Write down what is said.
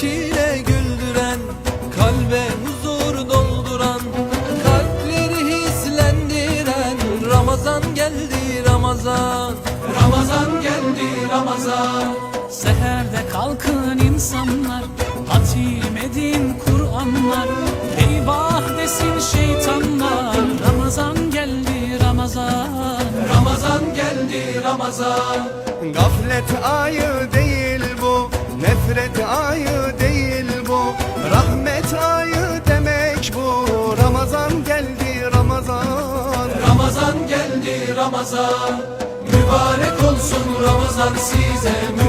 Gelişiyle güldüren, kalbe huzur dolduran, kalpleri hislendiren. Ramazan geldi Ramazan. Ramazan geldi Ramazan. Seherde kalkın insanlar Hatim edin Kur'anlar. Eyvah desin şeytanlar Ramazan geldi Ramazan. Ramazan geldi Ramazan. Gaflet ayı değil bu Nefret ayı Ramazan geldi Ramazan. Ramazan geldi Ramazan. Mübarek olsun Ramazan size. mübarek